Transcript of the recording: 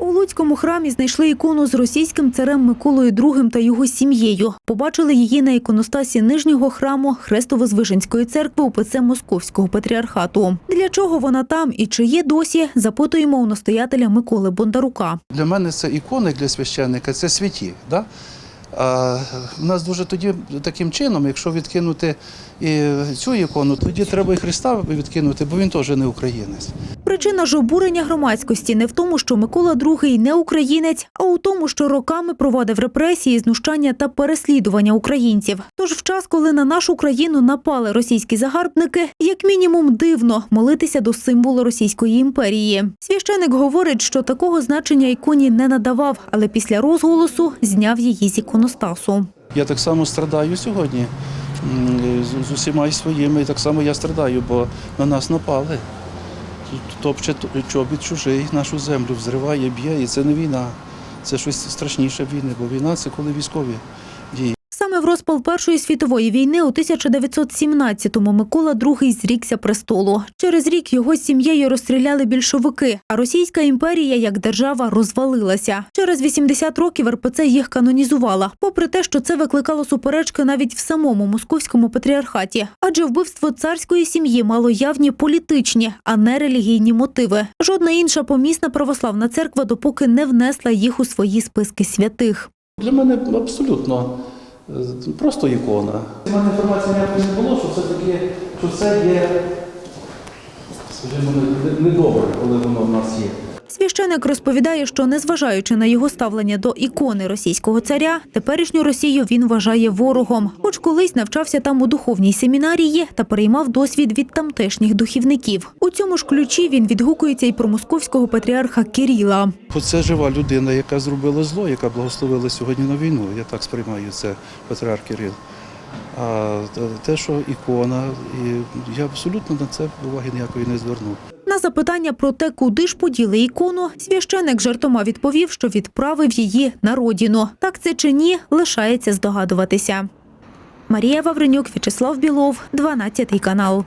У Луцькому храмі знайшли ікону з російським царем Миколою II та його сім'єю. Побачили її на іконостасі нижнього храму Хрестово-Звиженської церкви УПЦ Московського патріархату. Для чого вона там і чи є досі, запитуємо у настоятеля Миколи Бондарука. Для мене це ікони для священника, це святі. Да? А в нас дуже тоді таким чином, якщо відкинути і цю ікону, тоді треба і Христа відкинути, бо він теж не українець. Причина ж обурення громадськості не в тому, що Микола II не українець, а у тому, що роками проводив репресії, знущання та переслідування українців. Тож в час, коли на нашу країну напали російські загарбники, як мінімум дивно молитися до символу Російської імперії. Священик говорить, що такого значення іконі не надавав, але після розголосу зняв її з іконостасу. Я так само страдаю сьогодні з, усіма своїми, і так само я страдаю, бо на нас напали. Топче чобіт чужий, нашу землю взриває, б'є, і це не війна. Це щось страшніше війни, бо війна це коли військові. Саме в розпал Першої світової війни у 1917-му Микола II зрікся престолу. Через рік його з сім'єю розстріляли більшовики, а Російська імперія як держава розвалилася. Через 80 років РПЦ їх канонізувала, попри те, що це викликало суперечки навіть в самому московському патріархаті. Адже вбивство царської сім'ї мало явні політичні, а не релігійні мотиви. Жодна інша помісна православна церква допоки не внесла їх у свої списки святих. Для мене абсолютно просто ікона. У мене інформації ніякої не було, що це таке, що це є, скажімо, недобре, коли воно в нас є. Священик розповідає, що незважаючи на його ставлення до ікони російського царя, теперішню Росію він вважає ворогом. Хоч колись навчався там у духовній семінарії та переймав досвід від тамтешніх духівників. У цьому ж ключі він відгукується і про московського патріарха Кирила. Бо це жива людина, яка зробила зло, яка благословила сьогодні на війну. Я так сприймаю це патріарх Кирил. А те, що ікона, і я абсолютно на це уваги ніякої не звернув. На запитання про те, куди ж поділи ікону, священик жартома відповів, що відправив її на родину. Так це чи ні, лишається здогадуватися. Марія Вавренюк, В'ячеслав Білов, 12 канал.